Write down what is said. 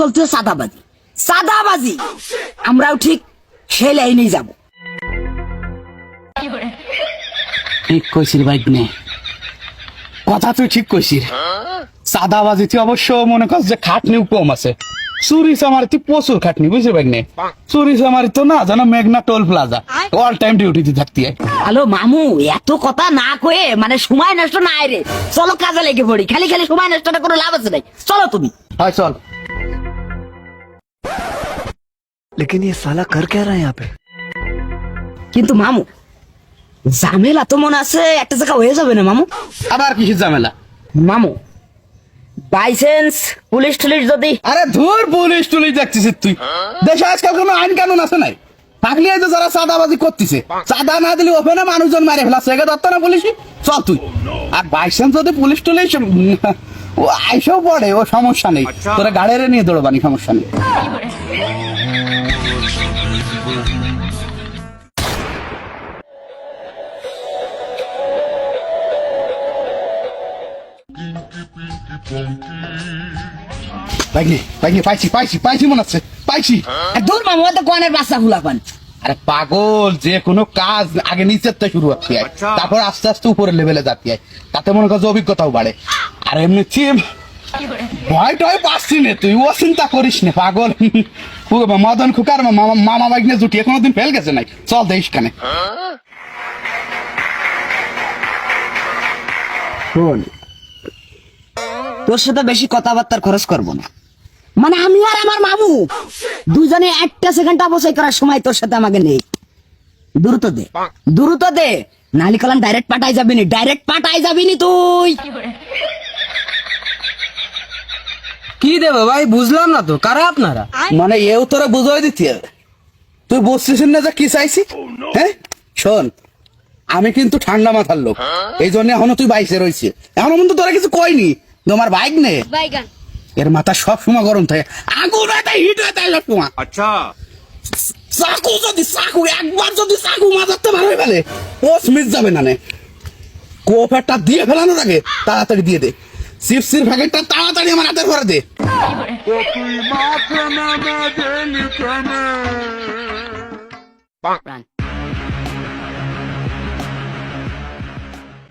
চলছে সাদাবাজি। সাদাবাজি। আমরাও ঠিক সেই লাইনেই যাব। ঠিক কইছিস বাইক নে কথা তুই ঠিক কইছিস। সাদাবাজি তুই অবশ্য মনে কর যে খাটনি কম আছে। চুরি তুই প্রচুর খাটনি বুঝলি বাইক নে চুরি আমার তো না জানো মেঘনা টোল প্লাজা। অল টাইম ডিউটিতে থাকতি হয়। হ্যালো মামু এত কথা না কয়ে মানে সময় নষ্ট না রে। চলো কাজে লেগে পড়ি। খালি খালি সময় নষ্টটা কোনো লাভ আছে নাই চলো তুমি। হয় চল। लेकिन ये साला कर क्या रहा है यहाँ पे কিন্তু মামু ঝামেলা তো মনে আছে একটা জায়গা হয়ে যাবে না মামু আবার কিসের ঝামেলা মামু বাইসেন্স পুলিশ টুলিশ যদি আরে ধুর পুলিশ টুলিশ দেখছিস তুই দেশে আজকাল কোনো আইন কানুন আছে নাই থাকলে এই যে যারা চাঁদাবাজি করতেছে চাঁদা না দিলে ওখানে মানুষজন মারে ফেলাচ্ছে একে ধরতো না পুলিশ চল তুই আর বাইসেন্স যদি পুলিশ টুলিশ উম, ও আইসেও পড়ে ও সমস্যা নেই। তোরা গাড়িরে নিয়ে দৌড়বানি সমস্যা নেই। পাইনি পাইনি পাইছি পাইছি পাইছি মনে হচ্ছে পাইছি। আর দূর মামু তো কোয়ানের বাচ্চা ফুলা পান। আরে পাগল যে কোনো কাজ আগে নিচের থেকে শুরু হচ্ছে। তারপর আস্তে আস্তে উপরের লেভেলে যাতে হয় তাতে মনে করছে অভিজ্ঞতাও বাড়ে। আর এমনি চিম ভয় টয় পাচ্ছি না তুই, ও চিন্তা করিস না, পাগল। মদন খুকার মামা বাইক নিয়ে জুটি কোনোদিন ফেল গেছে নাই চল দেখিস কানে। শোন, তোর সাথে বেশি কথাবার্তার খরচ করব না। মানে আমি আর আমার মামু দুজনে একটা সেকেন্ড অবশ্যই করার সময় তোর সাথে আমাকে নেই। দ্রুত দে। দ্রুত দে নালি কলাম ডাইরেক্ট পাঠাই যাবি নি ডাইরেক্ট পাঠাই যাবি নি তুই। কি দেবে ভাই? বুঝলাম না তো। কারা আপনারা? মানে এও তোরা বুঝাই দিতি তুই বসছিস না যে কি চাইছি? হ্যাঁ? শোন আমি কিন্তু ঠান্ডা মাথার লোক। হ্যাঁ? এই জন্য এখনও তুই বাইসে রয়েছে। এখনও কিন্তু তোরা কিছু কয়নি তোমার বাইক নে। এর মাথা সব সময় গরম থাকে। আগুন এটা হিট হয়ে থাকে সব সময়। আচ্ছা। চাকু যদি চাকু একবার যদি চাকু মাজাতে ভালো হয়ে ফেলে ও স্মিথ যাবে না নে। কোফারটা দিয়ে ফেলানো থাকে তাড়াতাড়ি দিয়ে দে। চিপসির প্যাকেটটা তাড়াতাড়ি আমার হাতের ঘরে দে Run.